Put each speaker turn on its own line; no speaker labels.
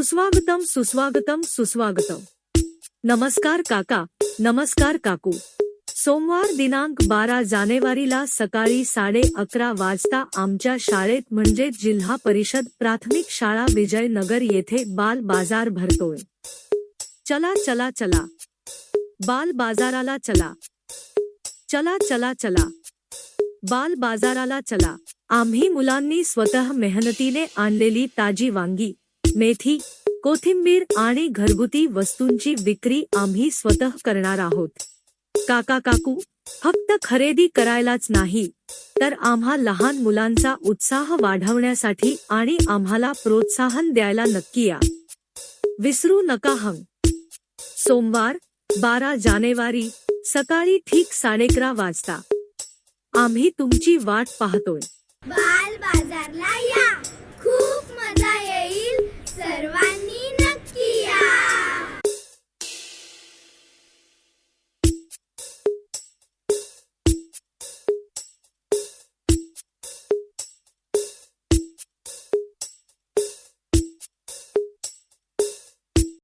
सुस्वागतम सुस्वागतम सुस्वागतम. नमस्कार काका नमस्कार काकू. सोमवार दिनांक बारा जानेवारीला सकाळी साडे अकरा वाजता आमच्या शाळेत म्हणजे जिल्हा परिषद प्राथमिक शाळा विजयनगर येथे बाल बाजार भरतोय. चला चला चला. बाल बाजाराला चला. चला चला चला. बाल बाजाराला चला. आम्ही मुलांनी स्वतः मेहनतीने आणलेली ताजी वांगी. मेथी कोथिंबीर आणि घरगुती वस्तूंची विक्री आम्ही स्वतः करणार आहोत. काका काकू फक्त खरेदी करायलाच नाही तर आम्हा लहान मुलांचा उत्साह वाढवण्यासाठी आणि आम्हाला प्रोत्साहन द्यायला नक्की या. विसरू नका हं. सोमवार बारा जानेवारी सकाळी ठीक साडेकरा वाजता. आम्ही तुमची वाट पाहतोय.
बाल बाजारला या.